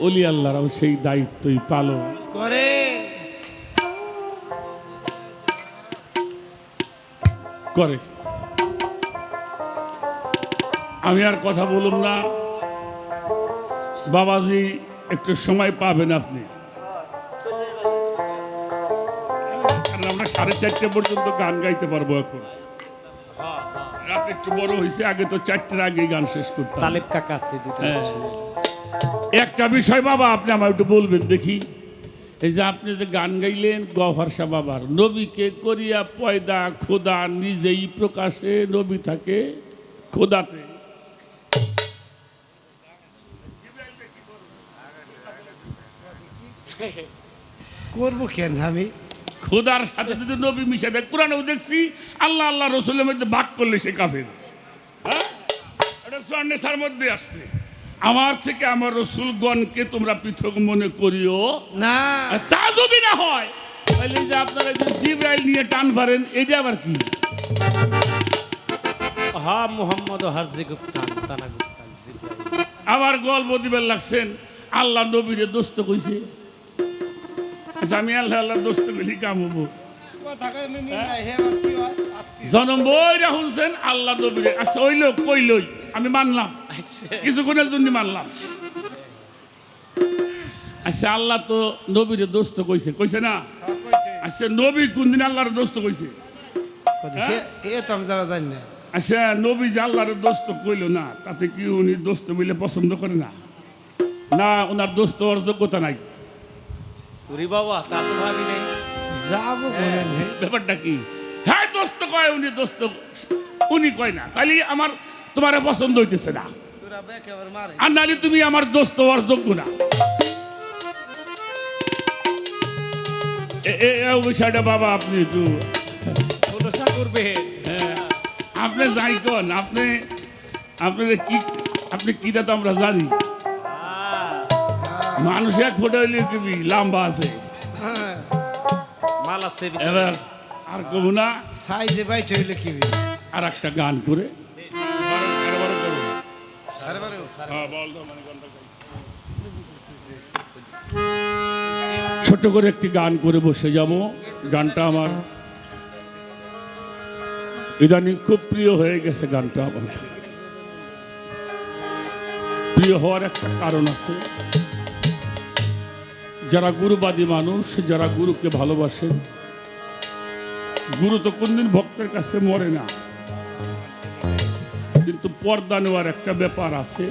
অলি আল্লাহরাও সেই দায়িত্বই পালন। করে। করে। আমি আর কথা বলুন না। বাবাজি একটু সময় পাবেন আপনি। আমরা সাড়ে চারটে পর্যন্ত গান গাইতে পারব এখন। রাত একটু বড় হয়েছে আগে তো চারটের আগে গান শেষ করতাম। তালেব কাকা আছে দুটো হ্যাঁ। একটা বিষয় বাবা আপনি আমার একটু বলবেন দেখি। এই যে আপনি যে গান গাইলেন গহর শাহ বাবার নবীকে করিয়া পয়দা খোদা নিজেই প্রকাশে নবী থাকে খোদাতে। করব কেন আমি? খোদার সাথে যদি নবী মিশে দেয় কোরআনেও দেখছি আল্লাহ আল্লাহ রসুলের মধ্যে ভাগ করলে সে কাফের। হ্যাঁ? এটা স্বর্ণেশার মধ্যে আসছে। আমার থেকে আমার রসুলগণকে তোমরা পৃথক মনে করিও। না। তা যদি না হয় তাহলে যে আপনারা যে জিব্রাইল নিয়ে টান পারেন এটা আবার কি? হা মোহাম্মদ হাজি গুপ্তান আবার গল্প দিবেন লাগছেন আল্লাহ নবীরে দোস্ত কইছে। আচ্ছা আমি আল্লাহ আল্লাহ দোস্ত বলি কাম হব। বইরা শুনছেন আল্লাহ নবীরে। আচ্ছা ওই লোক কইলই আমি মানলাম। কিছুক্ষণের জন্য মানলাম। আচ্ছা আল্লাহ তো নবীরে দোস্ত কইছে। কইছে না? আচ্ছা নবী কোনদিন আল্লাহর দোস্ত কইছে? আচ্ছা নবী যে আল্লাহর দোস্ত কইল না তাতে কি উনি দোস্ত বলে পছন্দ করে না? না ওনার দোস্ত হওয়ার যোগ্যতা নাই। বাবা তা তো ভাবি নেই। যাব ব্যাপারটা কি? হ্যাঁ কয় উনি দোস্ত? উনি কয় না। তাহলে আমার তোমার পছন্দ হইতেছে না। আর নাহলে তুমি আমার দোস্ত হওয়ার যোগ্য না। বিষয়টা বাবা আপনি একটু করবে। হ্যাঁ, আপনি যাই কন আপনি আপনার কি আপনি কি তো আমরা জানি। মানুষ এক ফোটা হইলে লম্বা আছে। হ্যাঁ। মাল আছে এবার আর কমু না সাইজে বাইট হইলে কি? আর একটা গান করে। হ্যাঁ, ছোট করে একটি গান করে বসে যাব গানটা আমার। ইদানিং খুব প্রিয় হয়ে গেছে গানটা আমার। প্রিয় হওয়ার একটা কারণ আছে। যারা গুরুবাদী মানুষ যারা গুরুকে ভালোবাসেন গুরু তো কোনদিন ভক্তের কাছে মরে না, কিন্তু পর্দা নেওয়ার একটা ব্যাপার আছে।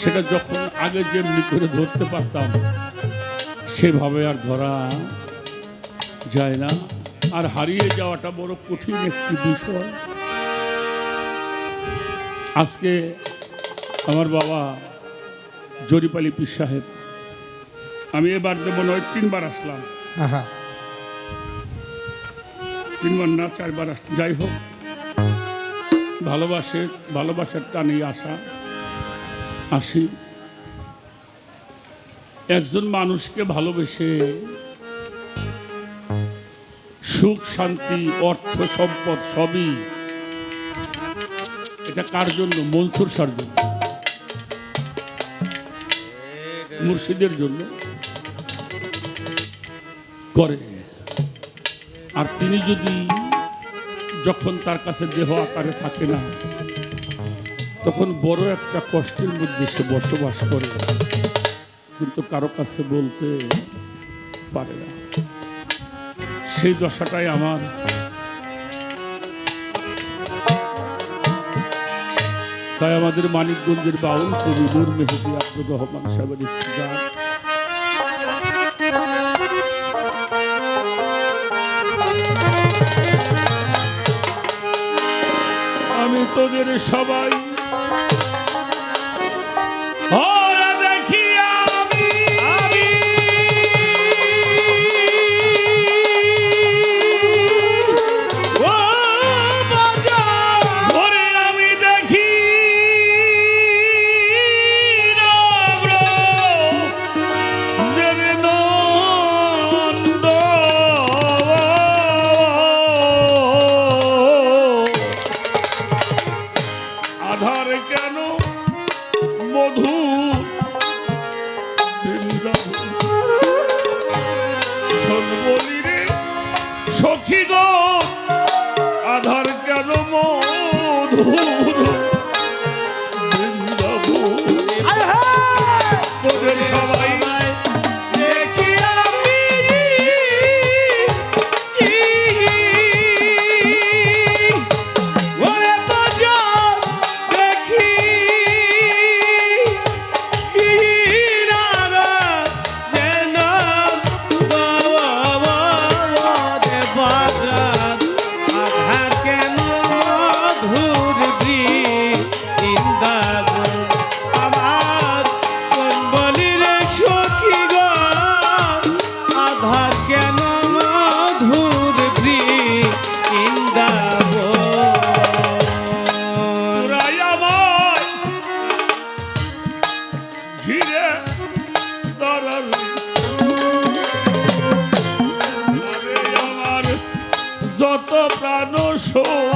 সেটা যখন আগে যেমনি করে ধরতে পারতাম, সেভাবে আর ধরা যায় না। আর হারিয়ে যাওয়াটা বড় কঠিন একটি বিষয়। আজকে আমার বাবা জরিপালি পীর সাহেব, আমি এবার যেমন ওই তিনবার আসলাম। আহা। তিনবার না চারবার আসলাম যাই হোক, ভালোবাসে, ভালোবাসার টানেই আসা আসি। একজন মানুষকে ভালোবেসে সুখ, শান্তি, অর্থ, সম্পদ সবই এটা কার জন্য? মনসুর সার জন্য। মুর্শিদের জন্য করে। আর তিনি যদি যখন তার কাছে দেহ আকারে থাকে না, তখন বড় একটা কষ্টের মধ্যে সে বসবাস করে। কিন্তু কারও কাছে বলতে পারে না। সেই দশাটাই আমার। তাই আমাদের মানিকগঞ্জের বাউল কবি নূর মেহেদি আব্দুর রহমান সাহেবের একটি তোদের সবাই। মধুর Oh.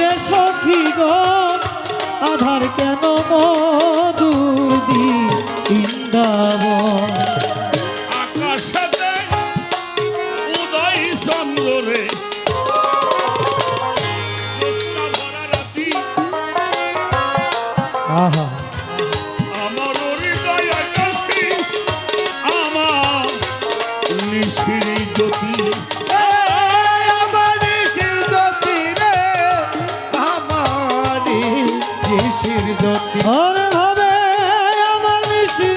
রে সখী গো আধার কেন মধুর দি বৃন্দাবন। নির্জ্যোতি ওরে ভাবে আমার নিশির